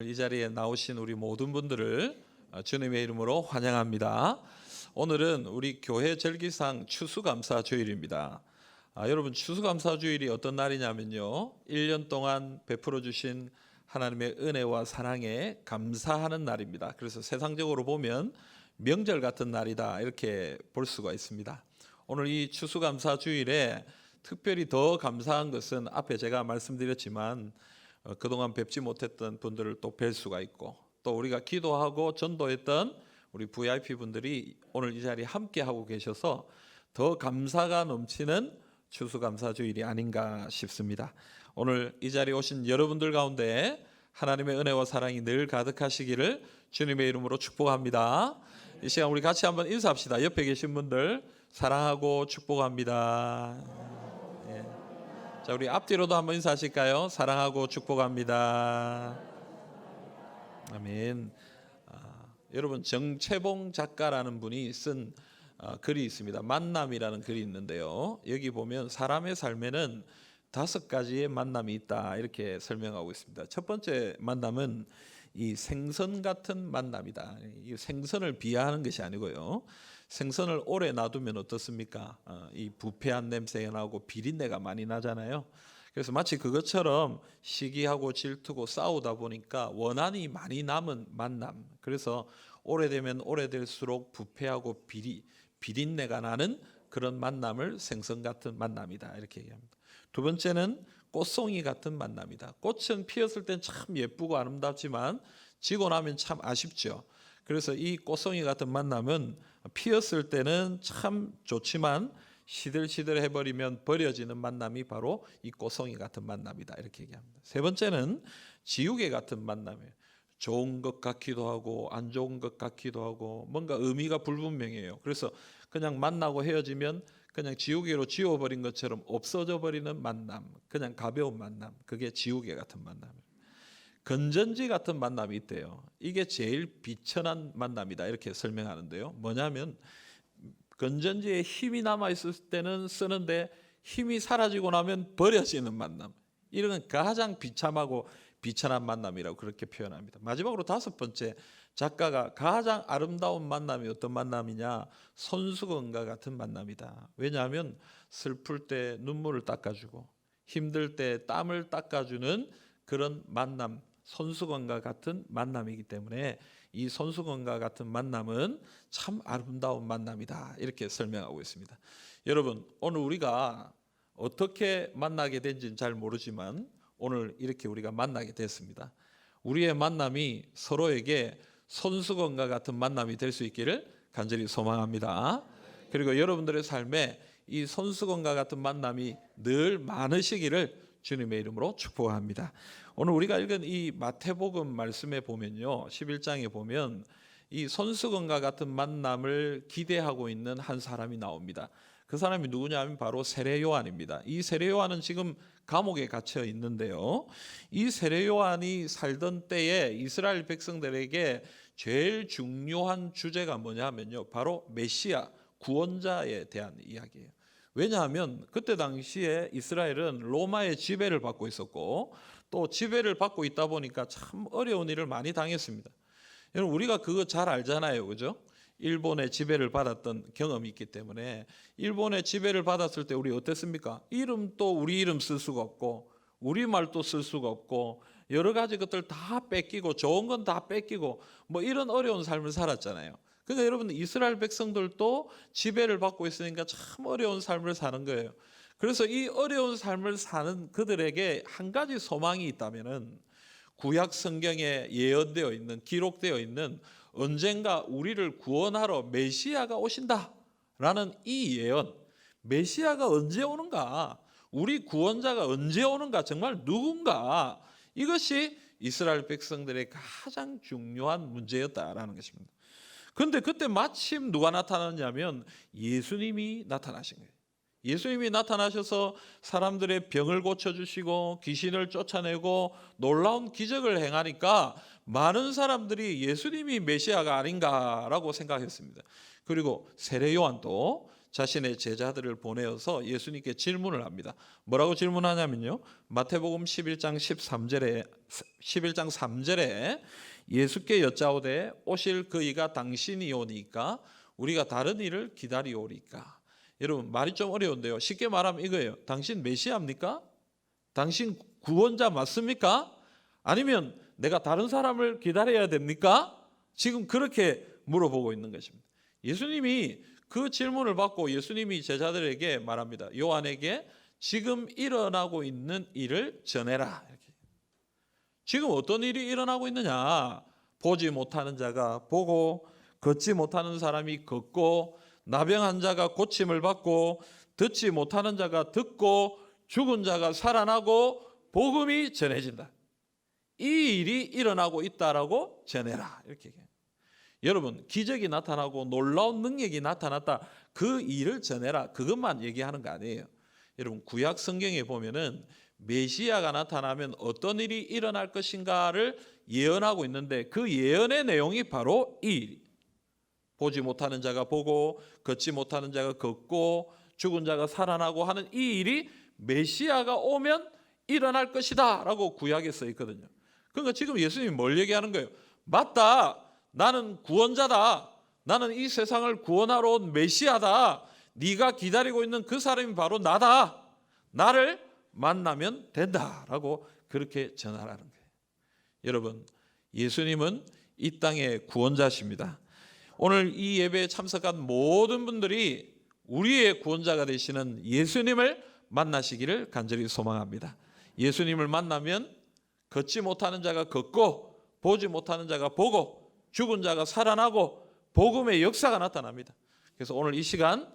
이 자리에 나오신 우리 모든 분들을 어, 주님의 이름으로 환영합니다. 오늘은 우리 교회 절기상 추수감사 주일입니다. 아, 여러분 추수감사 주일이 어떤 날이냐면요. 1년 동안 베풀어 주신 하나님의 은혜와 사랑에 감사하는 날입니다. 그래서 세상적으로 보면 명절 같은 날이다 이렇게 볼 수가 있습니다. 오늘 이 추수감사 주일에 특별히 더 감사한 것은 앞에 제가 말씀드렸지만 어, 그동안 뵙지 못했던 분들을 또 뵐 수가 있고 또 우리가 기도하고 전도했던 우리 VIP 분들이 오늘 이 자리에 함께 하고 계셔서 더 감사가 넘치는 추수감사 주일이 아닌가 싶습니다. 오늘 이 자리에 오신 여러분들 가운데 하나님의 은혜와 사랑이 늘 가득하시기를 주님의 이름으로 축복합니다. 이 시간 우리 같이 한번 인사합시다. 옆에 계신 분들 사랑하고 축복합니다. 예. 자, 우리 앞뒤로도 한번 인사하실까요? 사랑하고 축복합니다. 아멘. 아, 여러분 정채봉 작가라는 분이 쓴 아, 글이 있습니다. 만남이라는 글이 있는데요. 여기 보면 사람의 삶에는 다섯 가지의 만남이 있다 이렇게 설명하고 있습니다. 첫 번째 만남은 이 생선 같은 만남이다. 이 생선을 비하하는 것이 아니고요. 생선을 오래 놔두면 어떻습니까? 어, 이 부패한 냄새가 나고 비린내가 많이 나잖아요. 그래서 마치 그것처럼 시기하고 질투고 싸우다 보니까 원한이 많이 남은 만남. 그래서 오래되면 오래될수록 부패하고 비리 비린내가 나는 그런 만남을 생선 같은 만남이다 이렇게 얘기합니다. 두 번째는 꽃송이 같은 만남이다. 꽃은 피었을 땐 참 예쁘고 아름답지만 지고 나면 참 아쉽죠. 그래서 이 꽃송이 같은 만남은 피었을 때는 참 좋지만 시들시들 해 버리면 버려지는 만남이 바로 이 꽃송이 같은 만남이다 이렇게 얘기합니다. 세 번째는 지우개 같은 만남이에요. 좋은 것 같기도 하고 안 좋은 것 같기도 하고 뭔가 의미가 불분명해요. 그래서 그냥 만나고 헤어지면 그냥 지우개로 지워버린 것처럼 없어져 버리는 만남, 그냥 가벼운 만남, 그게 지우개 같은 만남이에요. 건전지 같은 만남이 있대요. 이게 제일 비천한 만남이다 이렇게 설명하는데요. 뭐냐면 건전지에 힘이 남아 있을 때는 쓰는데 힘이 사라지고 나면 버려지는 만남. 이런 건 가장 비참하고 비천한 만남이라고 그렇게 표현합니다. 마지막으로 다섯 번째 작가가 가장 아름다운 만남이 어떤 만남이냐? 손수건과 같은 만남이다. 왜냐하면 슬플 때 눈물을 닦아주고 힘들 때 땀을 닦아주는 그런 만남, 손수건과 같은 만남이기 때문에 이 손수건과 같은 만남은 참 아름다운 만남이다. 이렇게 설명하고 있습니다. 여러분, 오늘 우리가 어떻게 만나게 된지는 잘 모르지만 오늘 이렇게 우리가 만나게 됐습니다. 우리의 만남이 서로에게 손수건과 같은 만남이 될 수 있기를 간절히 소망합니다. 그리고 여러분들의 삶에 이 손수건과 같은 만남이 늘 많으시기를 주님의 이름으로 축복합니다. 오늘 우리가 읽은 이 마태복음 말씀에 보면요. 11장에 보면 이 손수건과 같은 만남을 기대하고 있는 한 사람이 나옵니다. 그 사람이 누구냐면 바로 세례 요한입니다. 이 세례 요한은 지금 감옥에 갇혀 있는데요. 이 세례 요한이 살던 때에 이스라엘 백성들에게 제일 중요한 주제가 뭐냐면요. 바로 메시아 구원자에 대한 이야기예요. 왜냐하면 그때 당시에 이스라엘은 로마의 지배를 받고 있었고 또 지배를 받고 있다 보니까 참 어려운 일을 많이 당했습니다. 여러분 우리가 그거 잘 알잖아요. 그죠? 일본의 지배를 받았던 경험이 있기 때문에 일본의 지배를 받았을 때 우리 어땠습니까? 이름도 우리 이름 쓸 수가 없고 우리 말도 쓸 수가 없고 여러 가지 것들 다 뺏기고 좋은 건 다 뺏기고 뭐 이런 어려운 삶을 살았잖아요. 그러니까 여러분 이스라엘 백성들도 지배를 받고 있으니까 참 어려운 삶을 사는 거예요. 그래서 이 어려운 삶을 사는 그들에게 한 가지 소망이 있다면은 구약 성경에 예언되어 있는 기록되어 있는 언젠가 우리를 구원하러 메시아가 오신다라는 이 예언. 메시아가 언제 오는가? 우리 구원자가 언제 오는가? 정말 누군가? 이것이 이스라엘 백성들의 가장 중요한 문제였다라는 것입니다. 그런데 그때 마침 누가 나타났냐면 예수님이 나타나신 거예요. 예수님이 나타나셔서 사람들의 병을 고쳐주시고 귀신을 쫓아내고 놀라운 기적을 행하니까 많은 사람들이 예수님이 메시아가 아닌가라고 생각했습니다. 그리고 세례 요한도 자신의 제자들을 보내어서 예수님께 질문을 합니다. 뭐라고 질문하냐면요. 마태복음 11장 13절에 11장 3절에 예수께 여짜오되 오실 그이가 당신이 오니까 우리가 다른 일을 기다리오리까. 여러분 말이 좀 어려운데요. 쉽게 말하면 이거예요. 당신 메시아입니까? 당신 구원자 맞습니까? 아니면 내가 다른 사람을 기다려야 됩니까? 지금 그렇게 물어보고 있는 것입니다. 예수님이 그 질문을 받고 예수님이 제자들에게 말합니다. 요한에게 지금 일어나고 있는 일을 전해라. 이렇게. 지금 어떤 일이 일어나고 있느냐? 보지 못하는 자가 보고 걷지 못하는 사람이 걷고 나병한 자가 고침을 받고 듣지 못하는 자가 듣고 죽은 자가 살아나고 복음이 전해진다. 이 일이 일어나고 있다라고 전해라. 이렇게 얘기해요. 여러분, 기적이 나타나고 놀라운 능력이 나타났다. 그 일을 전해라. 그것만 얘기하는 거 아니에요. 여러분, 구약 성경에 보면은 메시아가 나타나면 어떤 일이 일어날 것인가를 예언하고 있는데 그 예언의 내용이 바로 이 일. 보지 못하는 자가 보고 걷지 못하는 자가 걷고 죽은 자가 살아나고 하는 이 일이 메시아가 오면 일어날 것이다라고 구약에 써 있거든요. 그러니까 지금 예수님이 뭘 얘기하는 거예요? 맞다. 나는 구원자다. 나는 이 세상을 구원하러 온 메시아다. 네가 기다리고 있는 그 사람이 바로 나다. 나를 만나면 된다라고 그렇게 전하라는 거예요. 여러분, 예수님은 이 땅의 구원자십니다. 오늘 이 예배에 참석한 모든 분들이 우리의 구원자가 되시는 예수님을 만나시기를 간절히 소망합니다. 예수님을 만나면 걷지 못하는 자가 걷고 보지 못하는 자가 보고 죽은 자가 살아나고 복음의 역사가 나타납니다. 그래서 오늘 이 시간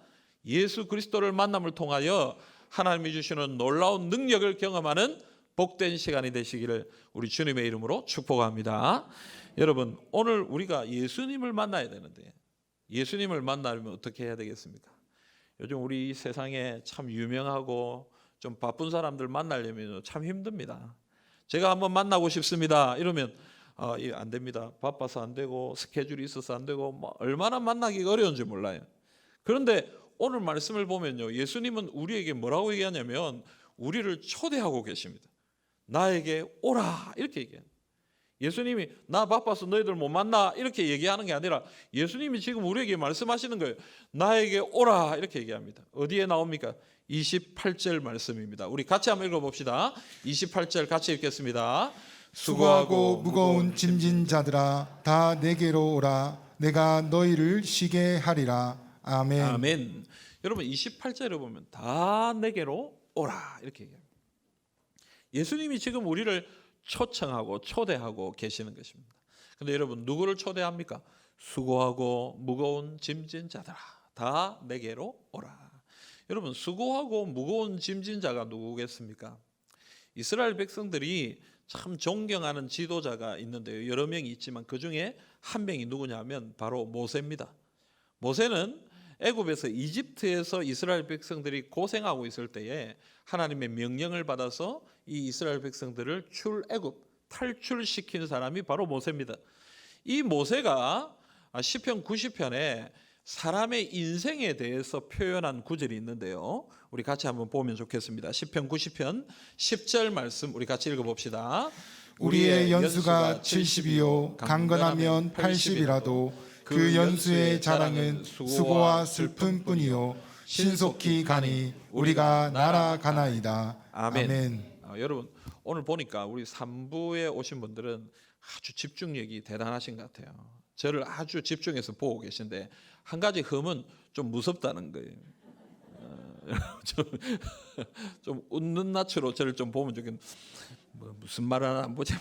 예수 그리스도를 만남을 통하여 하나님이 주시는 놀라운 능력을 경험하는 복된 시간이 되시기를 우리 주님의 이름으로 축복합니다. 여러분, 오늘 우리가 예수님을 만나야 되는데 예수님을 만나려면 어떻게 해야 되겠습니까? 요즘 우리 세상에 참 유명하고 좀 바쁜 사람들 만나려면 참 힘듭니다. 제가 한번 만나고 싶습니다. 이러면 아, 예, 안 됩니다. 바빠서 안 되고 스케줄이 있어서 안 되고 뭐 얼마나 만나기가 어려운지 몰라요. 그런데 오늘 말씀을 보면요. 예수님은 우리에게 뭐라고 얘기하냐면 우리를 초대하고 계십니다. 나에게 오라 이렇게 얘기해요. 예수님이 나 바빠서 너희들 못 만나 이렇게 얘기하는 게 아니라 예수님이 지금 우리에게 말씀하시는 거예요. 나에게 오라 이렇게 얘기합니다. 어디에 나옵니까? 28절 말씀입니다. 우리 같이 한번 읽어 봅시다. 28절 같이 읽겠습니다. 수고하고 무거운 짐진 자들아 다 내게로 오라 내가 너희를 쉬게 하리라 아멘. 아멘. 여러분 28절에 보면 다 내게로 오라 이렇게 얘기합니다. 예수님이 지금 우리를 초청하고 초대하고 계시는 것입니다. 근데 여러분 누구를 초대합니까? 수고하고 무거운 짐진 자들아 다 내게로 오라. 여러분 수고하고 무거운 짐진 자가 누구겠습니까? 이스라엘 백성들이 참 존경하는 지도자가 있는데요. 여러 명이 있지만 그 중에 한 명이 누구냐면 바로 모세입니다. 모세는 애굽에서 이집트에서 이스라엘 백성들이 고생하고 있을 때에 하나님의 명령을 받아서 이 이스라엘 백성들을 출애굽 탈출시킨 사람이 바로 모세입니다. 이 모세가 시편 90편에 사람의 인생에 대해서 표현한 구절이 있는데요. 우리 같이 한번 보면 좋겠습니다. 시편 90편 10절 말씀 우리 같이 읽어 봅시다. 우리의 연수가 70이요 강건하면 80이라도 그 연수의 자랑은 수고와 슬픔뿐이요 신속히 가니 우리가 날아가나이다 아멘. 아멘. 아, 여러분 오늘 보니까 우리 3부에 오신 분들은 아주 집중력이 대단하신 것 같아요. 저를 아주 집중해서 보고 계신데 한 가지 흠은 좀 무섭다는 거예요. 어, 좀, 좀 웃는 낯으로 저를 좀 보면 좋겠. 뭐 무슨 말을 하나 안 보지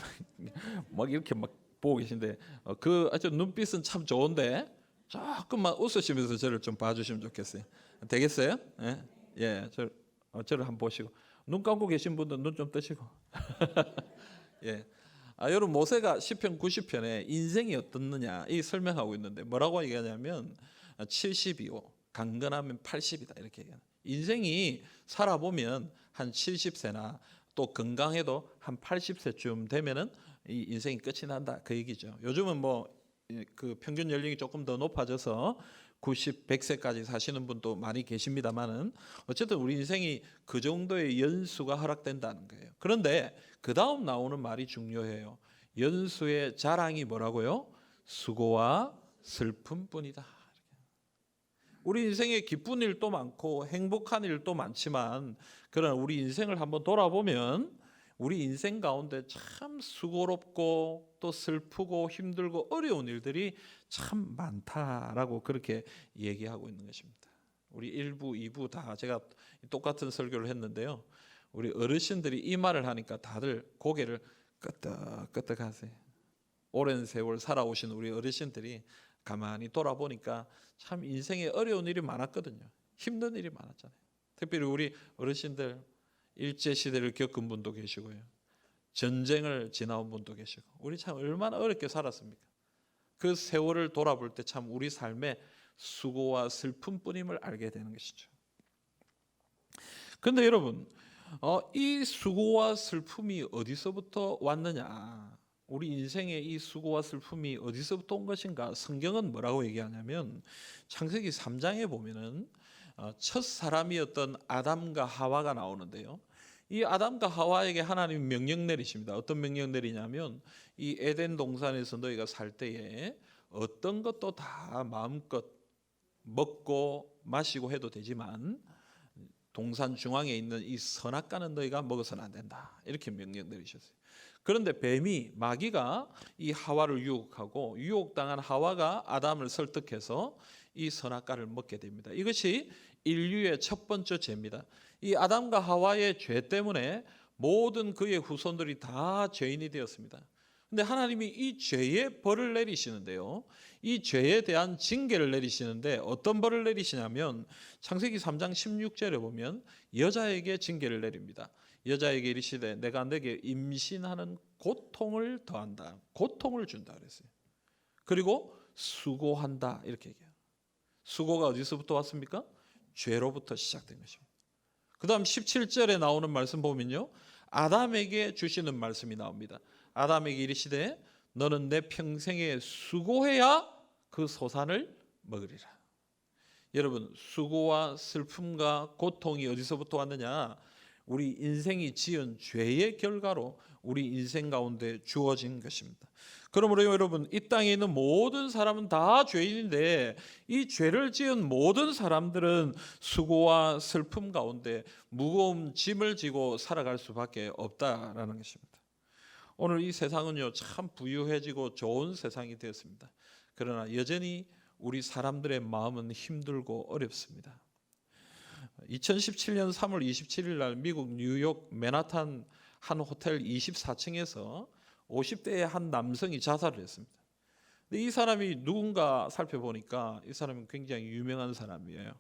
막 이렇게 막 보고 계신데 어, 그 아주 눈빛은 참 좋은데 조금만 웃으시면서 저를 좀 봐주시면 좋겠어요. 되겠어요? 예, 예, 저 어, 저를 한번 보시고 눈 감고 계신 분들 눈 좀 뜨시고. 예. 아, 여러분 모세가 시편 90편에 인생이 어떻느냐 이 설명하고 있는데 뭐라고 얘기하냐면 70이요 강건하면 80이다 이렇게 얘기해요. 인생이 살아보면 한 70세나 또 건강해도 한 80세쯤 되면은 이 인생이 끝이 난다 그 얘기죠. 요즘은 뭐 그 평균 연령이 조금 더 높아져서 90, 100세까지 사시는 분도 많이 계십니다만은 어쨌든 우리 인생이 그 정도의 연수가 허락된다는 거예요. 그런데 그 다음 나오는 말이 중요해요. 연수의 자랑이 뭐라고요? 수고와 슬픔뿐이다. 우리 인생에 기쁜 일도 많고 행복한 일도 많지만 그러나 우리 인생을 한번 돌아보면 우리 인생 가운데 참 수고롭고 또 슬프고 힘들고 어려운 일들이 참 많다라고 그렇게 얘기하고 있는 것입니다. 우리 1부, 2부 다 제가 똑같은 설교를 했는데요. 우리 어르신들이 이 말을 하니까 다들 고개를 끄덕끄덕 하세요. 오랜 세월 살아오신 우리 어르신들이 가만히 돌아보니까 참 인생에 어려운 일이 많았거든요. 힘든 일이 많았잖아요. 특별히 우리 어르신들 일제 시대를 겪은 분도 계시고요. 전쟁을 지나온 분도 계시고 우리 참 얼마나 어렵게 살았습니까? 그 세월을 돌아볼 때 참 우리 삶의 수고와 슬픔뿐임을 알게 되는 것이죠. 그런데 여러분, 어, 이 수고와 슬픔이 어디서부터 왔느냐? 우리 인생의 이 수고와 슬픔이 어디서부터 온 것인가? 성경은 뭐라고 얘기하냐면 창세기 3장에 보면은 어, 첫 사람이었던 아담과 하와가 나오는데요. 이 아담과 하와에게 하나님 명령 내리십니다. 어떤 명령 내리냐면 이 에덴 동산에서 너희가 살 때에 어떤 것도 다 마음껏 먹고 마시고 해도 되지만 동산 중앙에 있는 이 선악과는 너희가 먹어서는 안 된다. 이렇게 명령 내리셨어요. 그런데 뱀이 마귀가 이 하와를 유혹하고 유혹당한 하와가 아담을 설득해서 이 선악과를 먹게 됩니다. 이것이 인류의 첫 번째 죄입니다. 이 아담과 하와의 죄 때문에 모든 그의 후손들이 다 죄인이 되었습니다. 근데 하나님이 이 죄의 벌을 내리시는데요. 이 죄에 대한 징계를 내리시는데 어떤 벌을 내리시냐면 창세기 3장 16절에 보면 여자에게 징계를 내립니다. 여자에게 이르시되 내가 내게 임신하는 고통을 더한다. 고통을 준다 그랬어요. 그리고 수고한다 이렇게 얘기해요. 수고가 어디서부터 왔습니까? 죄로부터 시작된 것입니다. 그 다음 17절에 나오는 말씀 보면요. 아담에게 주시는 말씀이 나옵니다. 아담에게 이르시되 너는 내 평생에 수고해야 그 소산을 먹으리라. 여러분 수고와 슬픔과 고통이 어디서부터 왔느냐? 우리 인생이 지은 죄의 결과로 우리 인생 가운데 주어진 것입니다. 그러므로 여러분 이 땅에 있는 모든 사람은 다 죄인인데 이 죄를 지은 모든 사람들은 수고와 슬픔 가운데 무거운 짐을 지고 살아갈 수밖에 없다라는 것입니다. 오늘 이 세상은요 참 부유해지고 좋은 세상이 되었습니다. 그러나 여전히 우리 사람들의 마음은 힘들고 어렵습니다. 2017년 3월 27일 날 미국 뉴욕 맨하탄 한 호텔 24층에서 50대의 한 남성이 자살을 했습니다. 근데 이 사람이 누군가 살펴보니까 이 사람은 굉장히 유명한 사람이에요.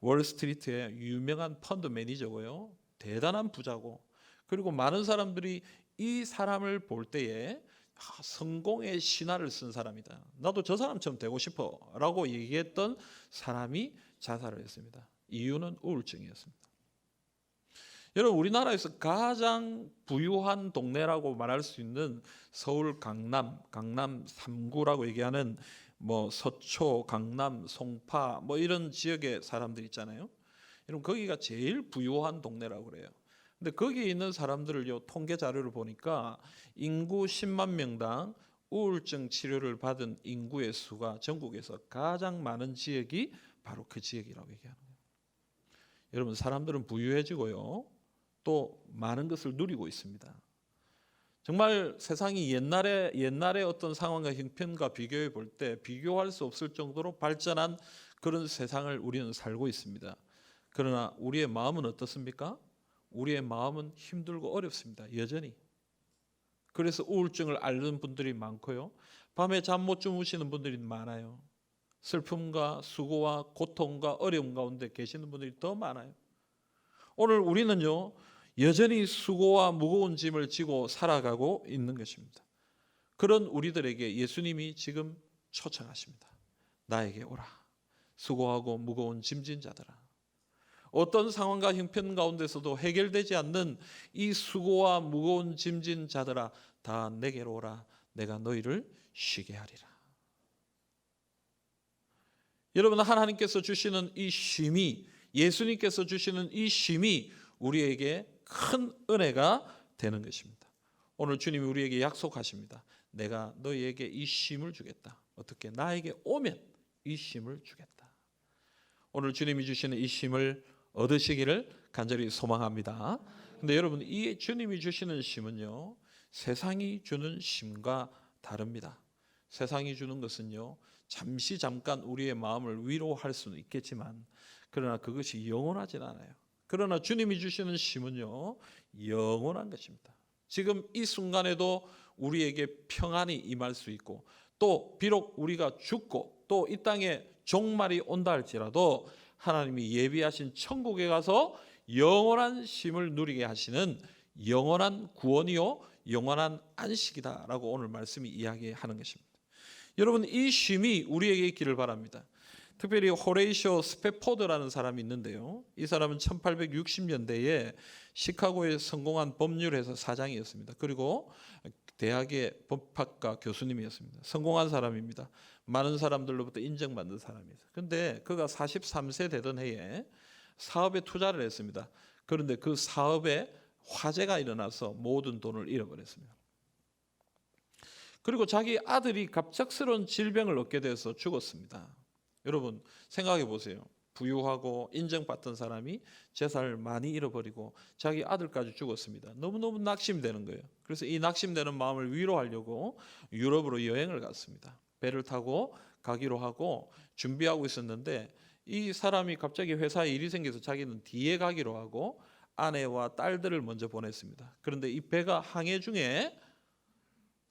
월스트리트의 유명한 펀드 매니저고요. 대단한 부자고 그리고 많은 사람들이 이 사람을 볼 때에 아, 성공의 신화를 쓴 사람이다. 나도 저 사람처럼 되고 싶어라고 얘기했던 사람이 자살을 했습니다. 이유는 우울증이었습니다. 여러분 우리나라에서 가장 부유한 동네라고 말할 수 있는 서울 강남, 강남 3구라고 얘기하는 뭐 서초, 강남, 송파 뭐 이런 지역의 사람들 있잖아요. 여러분 거기가 제일 부유한 동네라고 그래요. 근데 거기에 있는 사람들을 요 통계 자료를 보니까 인구 10만 명당 우울증 치료를 받은 인구의 수가 전국에서 가장 많은 지역이 바로 그 지역이라고 얘기하는. 여러분 사람들은 부유해지고요. 또 많은 것을 누리고 있습니다. 정말 세상이 옛날에 옛날의 어떤 상황과 형편과 비교해 볼 때 비교할 수 없을 정도로 발전한 그런 세상을 우리는 살고 있습니다. 그러나 우리의 마음은 어떻습니까? 우리의 마음은 힘들고 어렵습니다. 여전히. 그래서 우울증을 앓는 분들이 많고요. 밤에 잠 못 주무시는 분들이 많아요. 슬픔과 수고와 고통과 어려움 가운데 계시는 분들이 더 많아요. 오늘 우리는요, 여전히 수고와 무거운 짐을 지고 살아가고 있는 것입니다. 그런 우리들에게 예수님이 지금 초청하십니다. 나에게 오라. 수고하고 무거운 짐진 자들아. 어떤 상황과 형편 가운데서도 해결되지 않는 이 수고와 무거운 짐진 자들아 다 내게로 오라. 내가 너희를 쉬게 하리라. 여러분 하나님께서 주시는 이 쉼이 예수님께서 주시는 이 쉼이 우리에게 큰 은혜가 되는 것입니다. 오늘 주님이 우리에게 약속하십니다. 내가 너희에게 이 쉼을 주겠다. 어떻게 나에게 오면 이 쉼을 주겠다. 오늘 주님이 주시는 이 쉼을 얻으시기를 간절히 소망합니다. 근데 여러분 이 주님이 주시는 쉼은요. 세상이 주는 쉼과 다릅니다. 세상이 주는 것은요. 잠시 잠깐 우리의 마음을 위로할 수는 있겠지만 그러나 그것이 영원하진 않아요. 그러나 주님이 주시는 쉼은요. 영원한 것입니다. 지금 이 순간에도 우리에게 평안이 임할 수 있고 또 비록 우리가 죽고 또 이 땅에 종말이 온다 할지라도 하나님이 예비하신 천국에 가서 영원한 쉼을 누리게 하시는 영원한 구원이요 영원한 안식이다라고 오늘 말씀이 이야기하는 것입니다. 여러분 이 쉼이 우리에게 있기를 바랍니다. 특별히 호레이쇼 스페포드라는 사람이 있는데요. 이 사람은 1860년대에 시카고에 성공한 법률회사 사장이었습니다. 그리고 대학의 법학과 교수님이었습니다. 성공한 사람입니다. 많은 사람들로부터 인정받는 사람이에요. 근데 그가 43세 되던 해에 사업에 투자를 했습니다. 그런데 그 사업에 화재가 일어나서 모든 돈을 잃어버렸습니다. 그리고 자기 아들이 갑작스러운 질병을 얻게 돼서 죽었습니다. 여러분 생각해 보세요. 부유하고 인정받던 사람이 재산을 많이 잃어버리고 자기 아들까지 죽었습니다. 너무너무 낙심되는 거예요. 그래서 이 낙심되는 마음을 위로하려고 유럽으로 여행을 갔습니다. 배를 타고 가기로 하고 준비하고 있었는데 이 사람이 갑자기 회사에 일이 생겨서 자기는 뒤에 가기로 하고 아내와 딸들을 먼저 보냈습니다. 그런데 이 배가 항해 중에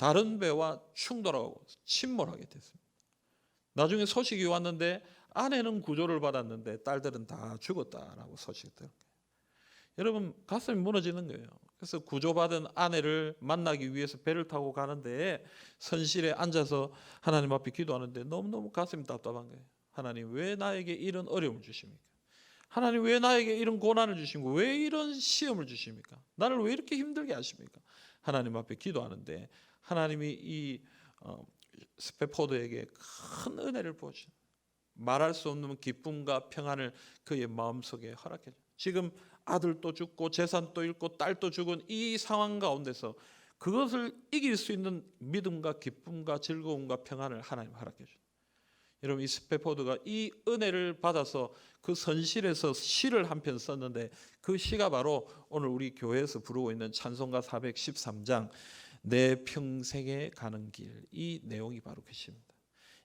다른 배와 충돌하고 침몰하게 됐습니다. 나중에 소식이 왔는데 아내는 구조를 받았는데 딸들은 다 죽었다라고 소식이 거예요. 여러분 가슴이 무너지는 거예요. 그래서 구조받은 아내를 만나기 위해서 배를 타고 가는데 선실에 앉아서 하나님 앞에 기도하는데 너무너무 가슴이 답답한 거예요. 하나님 왜 나에게 이런 어려움을 주십니까? 하나님 왜 나에게 이런 고난을 주시고 왜 이런 시험을 주십니까? 나를 왜 이렇게 힘들게 하십니까? 하나님 앞에 기도하는데 하나님이 이 어, 스페포드에게 큰 은혜를 보시. 말할 수 없는 기쁨과 평안을 그의 마음속에 허락해 줘. 지금 아들도 죽고 재산도 잃고 딸도 죽은 이 상황 가운데서 그것을 이길 수 있는 믿음과 기쁨과 즐거움과 평안을 하나님 허락해 줘. 여러분 이 스페포드가 이 은혜를 받아서 그 선실에서 시를 한 편 썼는데 그 시가 바로 오늘 우리 교회에서 부르고 있는 찬송가 413장 내 평생에 가는 길 이 내용이 바로 그 시입니다.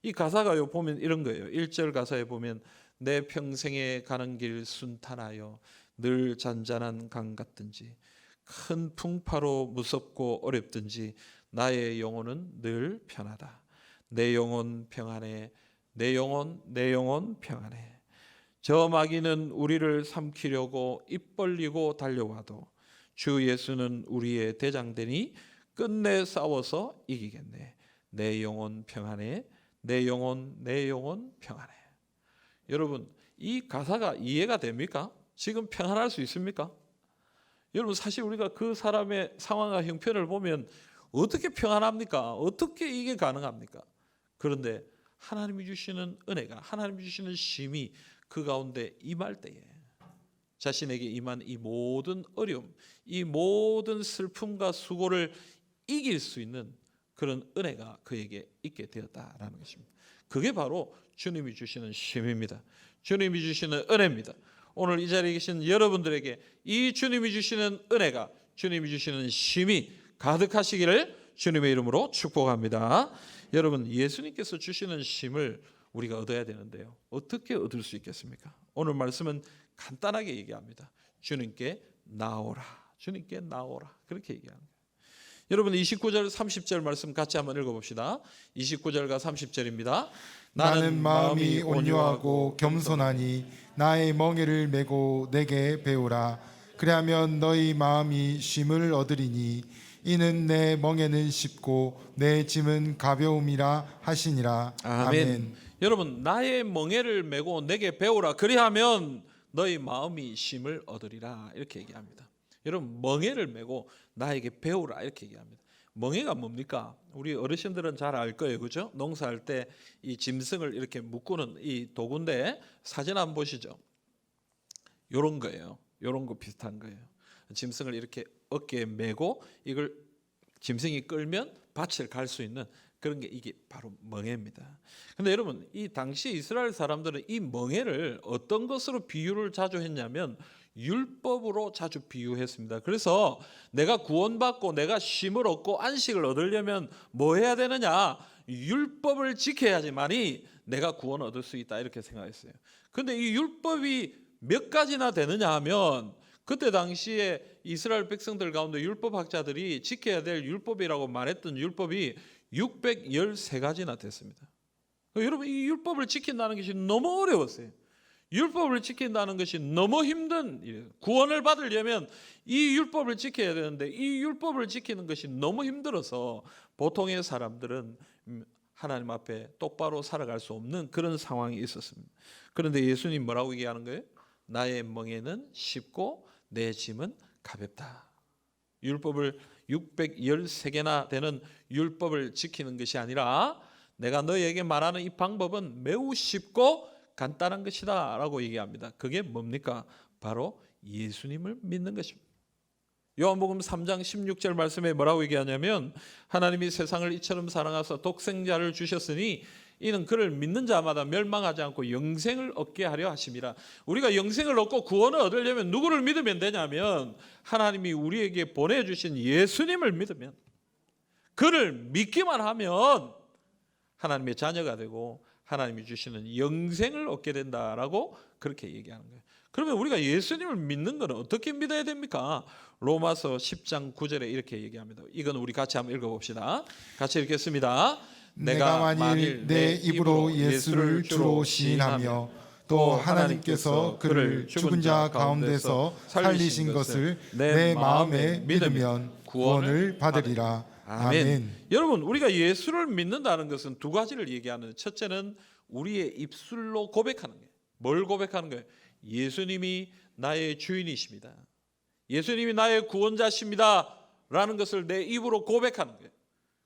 이 가사가요 보면 이런 거예요. 1절 가사에 보면 내 평생에 가는 길 순탄하여 늘 잔잔한 강 같든지 큰 풍파로 무섭고 어렵든지 나의 영혼은 늘 편하다. 내 영혼 평안해. 내 영혼 내 영혼 평안해. 저 마귀는 우리를 삼키려고 입 벌리고 달려와도 주 예수는 우리의 대장되니 끝내 싸워서 이기겠네. 내 영혼 평안해. 내 영혼 내 영혼 평안해. 여러분 이 가사가 이해가 됩니까? 지금 평안할 수 있습니까? 여러분 사실 우리가 그 사람의 상황과 형편을 보면 어떻게 평안합니까? 어떻게 이게 가능합니까? 그런데 하나님이 주시는 은혜가 하나님이 주시는 쉼이 그 가운데 임할 때에 자신에게 임한 이 모든 어려움, 이 모든 슬픔과 수고를 이길 수 있는 그런 은혜가 그에게 있게 되었다라는 것입니다. 그게 바로 주님이 주시는 쉼입니다. 주님이 주시는 은혜입니다. 오늘 이 자리에 계신 여러분들에게 이 주님이 주시는 은혜가 주님이 주시는 쉼이 가득하시기를 주님의 이름으로 축복합니다. 여러분 예수님께서 주시는 쉼을 우리가 얻어야 되는데요. 어떻게 얻을 수 있겠습니까? 오늘 말씀은 간단하게 얘기합니다. 주님께 나오라. 주님께 나오라. 그렇게 얘기합니다. 여러분 29절 30절 말씀 같이 한번 읽어 봅시다. 29절과 30절입니다. 나는 마음이 온유하고 겸손하니 나의 멍에를 메고 내게 배우라 그리하면 너희 마음이 쉼을 얻으리니 이는 내 멍에는 쉽고 내 짐은 가벼움이라 하시니라 아멘. 아멘. 여러분 나의 멍에를 메고 내게 배우라. 그리하면 너희 마음이 쉼을 얻으리라. 이렇게 얘기합니다. 여러분 멍에를 메고 나에게 배우라 이렇게 얘기합니다. 멍해가 뭡니까? 우리 어르신들은 잘 알 거예요, 그죠? 농사할 때 이 짐승을 이렇게 묶고는 이 도구인데 사진 한번 보시죠. 요런 거예요. 요런 거 비슷한 거예요. 짐승을 이렇게 어깨에 메고 이걸 짐승이 끌면 밭을 갈 수 있는 그런 게 이게 바로 멍해입니다. 근데 여러분 이 당시 이스라엘 사람들은 이 멍해를 어떤 것으로 비유를 자주 했냐면 율법으로 자주 비유했습니다. 그래서 내가 구원받고 내가 쉼을 얻고 안식을 얻으려면 뭐 해야 되느냐? 율법을 지켜야지만이 내가 구원 얻을 수 있다 이렇게 생각했어요. 근데 이 율법이 몇 가지나 되느냐 하면 그때 당시에 이스라엘 백성들 가운데 율법학자들이 지켜야 될 율법이라고 말했던 율법이 613가지나 됐습니다. 여러분 이 율법을 지킨다는 것이 너무 어려웠어요. 율법을 지킨다는 것이 너무 힘든 일이에요. 구원을 받으려면 이 율법을 지켜야 되는데 이 율법을 지키는 것이 너무 힘들어서 보통의 사람들은 음, 하나님 앞에 똑바로 살아갈 수 없는 그런 상황이 있었습니다. 그런데 예수님 뭐라고 얘기하는 거예요? 나의 멍에는 쉽고 내 짐은 가볍다. 율법을 613개나 되는 율법을 지키는 것이 아니라 내가 너에게 말하는 이 방법은 매우 쉽고 간단한 것이다 라고 얘기합니다. 그게 뭡니까? 바로 예수님을 믿는 것입니다. 요한복음 3장 16절 말씀에 뭐라고 얘기하냐면 하나님이 세상을 이처럼 사랑하사 독생자를 주셨으니 이는 그를 믿는 자마다 멸망하지 않고 영생을 얻게 하려 하심이라. 우리가 영생을 얻고 구원을 얻으려면 누구를 믿으면 되냐면 하나님이 우리에게 보내 주신 예수님을 믿으면 그를 믿기만 하면 하나님의 자녀가 되고 하나님이 주시는 영생을 얻게 된다라고 그렇게 얘기하는 거예요. 그러면 우리가 예수님을 믿는 것은 어떻게 믿어야 됩니까? 로마서 10장 9절에 이렇게 얘기합니다. 이건 우리 같이 한번 읽어봅시다. 같이 읽겠습니다. 내가 만일 내 입으로 예수를 주로 시인하며 또 하나님께서 그를 죽은 자 가운데서 살리신 것을 내 마음에 믿으면 구원을 받으리라. 아멘. 아멘. 여러분 우리가 예수를 믿는다는 것은 두 가지를 얘기하는 첫째는 우리의 입술로 고백하는 거예요. 뭘 고백하는 거예요? 예수님이 나의 주인이십니다. 예수님이 나의 구원자십니다 라는 것을 내 입으로 고백하는 거예요.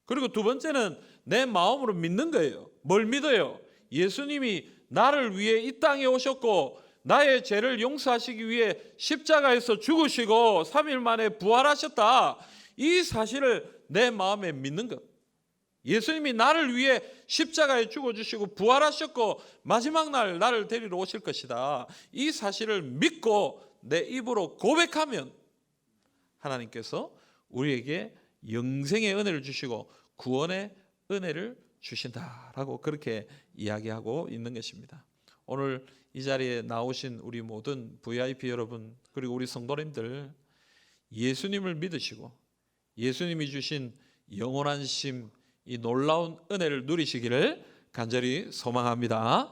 그리고 두 번째는 내 마음으로 믿는 거예요. 뭘 믿어요? 예수님이 나를 위해 이 땅에 오셨고 나의 죄를 용서하시기 위해 십자가에서 죽으시고 3일 만에 부활하셨다. 이 사실을 내 마음에 믿는 것. 예수님이 나를 위해 십자가에 죽어주시고 부활하셨고 마지막 날 나를 데리러 오실 것이다. 이 사실을 믿고 내 입으로 고백하면 하나님께서 우리에게 영생의 은혜를 주시고 구원의 은혜를 주신다라고 그렇게 이야기하고 있는 것입니다. 오늘 이 자리에 나오신 우리 모든 VIP 여러분 그리고 우리 성도님들 예수님을 믿으시고 예수님이 주신 영원한 심, 이 놀라운 은혜를 누리시기를 간절히 소망합니다.